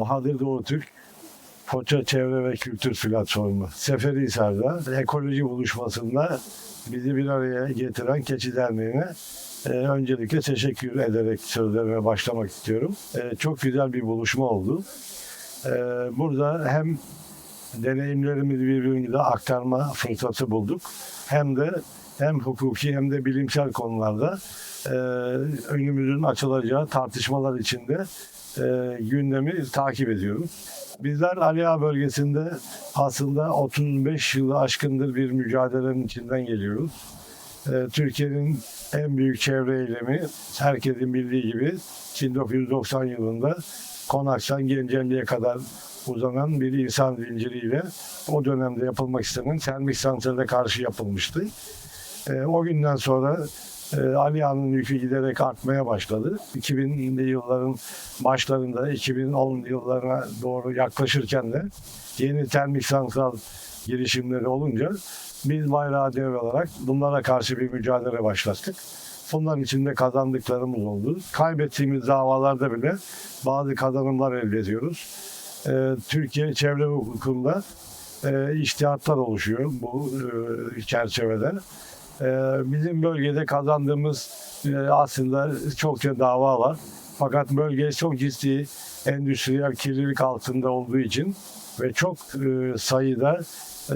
Bahadır Doğu Türk Foça Çevre ve Kültür Platformu. Seferihisar'da ekoloji buluşmasında bizi bir araya getiren Keçi Derneği'ne e, öncelikle teşekkür ederek sözlerime başlamak istiyorum. E, çok güzel bir buluşma oldu. E, burada hem deneyimlerimizi birbirimize aktarma fırsatı bulduk. Hem de hem hukuki hem de bilimsel konularda e, önümüzün açılacağı tartışmalar içinde e, gündemi takip ediyoruz. Bizler Ali Ağa bölgesinde aslında 35 yılı aşkındır bir mücadelenin içinden geliyoruz. E, Türkiye'nin en büyük çevre eylemi herkesin bildiği gibi 1990 yılında Konak'tan Gencelli'ye kadar uzanan bir insan zinciriyle o dönemde yapılmak istenen termik santrale karşı yapılmıştı. E, o günden sonra e, Ali Ağa'nın yükü giderek artmaya başladı. 2000'li yılların başlarında 2010 yıllarına doğru yaklaşırken de yeni termik santral girişimleri olunca biz bayrağı devralarak bunlara karşı bir mücadele başlattık. Bunların içinde kazandıklarımız oldu. Kaybettiğimiz davalarda bile bazı kazanımlar elde ediyoruz. Ee, Türkiye çevre hukukunda e, iştihatlar oluşuyor bu e, çerçevede. Ee, bizim bölgede kazandığımız e, aslında çokça dava var. Fakat bölge çok ciddi endüstriyel kirlilik altında olduğu için ve çok e, sayıda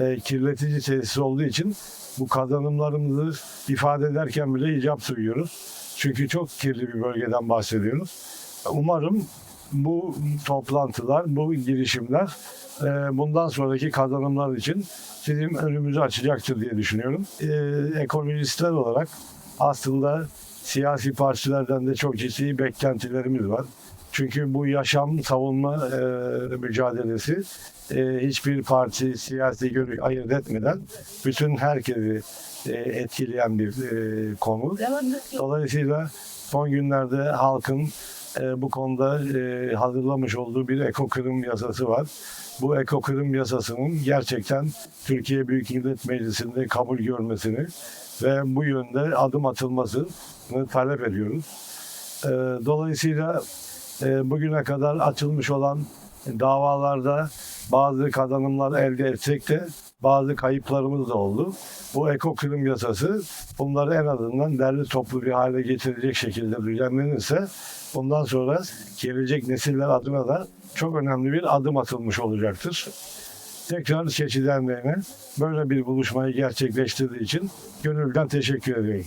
e, kirletici tesis olduğu için bu kazanımlarımızı ifade ederken bile icap duyuyoruz. Çünkü çok kirli bir bölgeden bahsediyoruz. Umarım bu toplantılar, bu girişimler e, bundan sonraki kazanımlar için bizim önümüzü açacaktır diye düşünüyorum. E, ekonomistler olarak aslında siyasi partilerden de çok ciddi beklentilerimiz var. Çünkü bu yaşam savunma e, mücadelesi e, hiçbir parti siyasi görüş ayırt etmeden bütün herkesi e, etkileyen bir e, konu. Dolayısıyla son günlerde halkın e, bu konuda e, hazırlamış olduğu bir ekokırım yasası var. Bu ekokırım yasasının gerçekten Türkiye Büyük Millet Meclisi'nde kabul görmesini ve bu yönde adım atılmasını talep ediyoruz. E, dolayısıyla e, bugüne kadar açılmış olan davalarda bazı kazanımlar elde etsek de bazı kayıplarımız da oldu. Bu ekokrim yasası bunları en azından derli toplu bir hale getirecek şekilde düzenlenirse bundan sonra gelecek nesiller adına da çok önemli bir adım atılmış olacaktır. Tekrar Derneği'ne böyle bir buluşmayı gerçekleştirdiği için gönülden teşekkür ediyorum.